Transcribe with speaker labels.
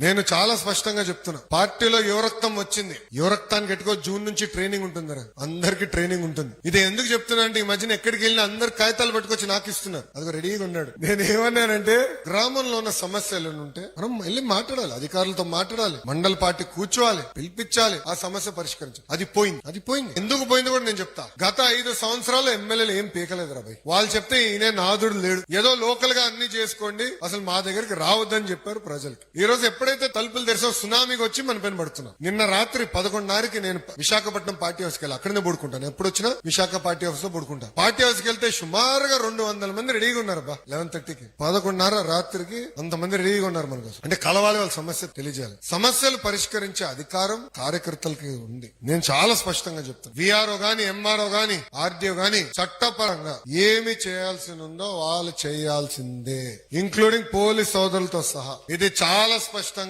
Speaker 1: నేను చాలా స్పష్టంగా చెప్తున్నా. పార్టీలో యువరక్తం వచ్చింది. యువరక్తానికి ఎట్టుకో జూన్ నుంచి ట్రైనింగ్ ఉంటుంది రా. అందరికి ట్రైనింగ్ ఉంటుంది. ఇది ఎందుకు చెప్తున్నా అంటే ఈ మధ్యన ఎక్కడికి వెళ్ళినా అందరు కాగితాలు పట్టుకొచ్చి నాకు ఇస్తున్నారు. అది రెడీగా ఉన్నాడు. నేను ఏమన్నానంటే గ్రామంలో ఉన్న సమస్యలు ఉంటే మనం వెళ్ళి మాట్లాడాలి. అధికారులతో మాట్లాడాలి. మండల పార్టీ కూర్చోవాలి. పిలిపించాలి. ఆ సమస్య పరిష్కరించాలి. అది పోయింది. అది పోయింది. ఎందుకు పోయింది కూడా నేను చెప్తా. గత ఐదు సంవత్సరాలు ఎమ్మెల్యేలు ఏం పీకలేదు రా వాళ్ళు చెప్తే ఈయన నాదుడు లేడు. ఏదో లోకల్గా అన్ని చేసుకోండి. అసలు మా దగ్గరికి రావద్దని చెప్పారు ప్రజలకి. ఈ రోజు ఎప్పుడైతే తలుపులు తెరిసో సునామీకి వచ్చి మన పైన పడుతున్నాం. నిన్న రాత్రి పదకొండున్నరకి నేను విశాఖపట్నం పార్టీ హౌస్కి వెళ్ళి అక్కడనే పడుకుంటాను. ఎప్పుడు వచ్చినా విశాఖ పార్టీ హౌస్లో పడుకుంటాను పార్టీ హౌస్కి వెళ్తే సుమారుగా రెండు వందల మంది రెడీగా ఉన్నారు బా లెవెన్ థర్టీకి పదకొండున్నర రాత్రికి అంతమంది రెడీగా ఉన్నారు మన కోసం. అంటే కలవాలి వాళ్ళ సమస్య తెలియజేయాలి. సమస్యలు పరిష్కరించే అధికారం కార్యకర్తలకి ఉంది. నేను చాలా స్పష్టంగా చెప్తాను. విఆర్ఓ గాని ఎంఆర్ఓ గాని ఆర్డీఓ గాని చట్టపరంగా ఏమి చేయాల్సి ఉందో వాళ్ళు చేయాల్సిందే ఇంక్లూడింగ్ పోలీస్ సోదరులతో సహా. ఇది చాలా స్పష్టంగా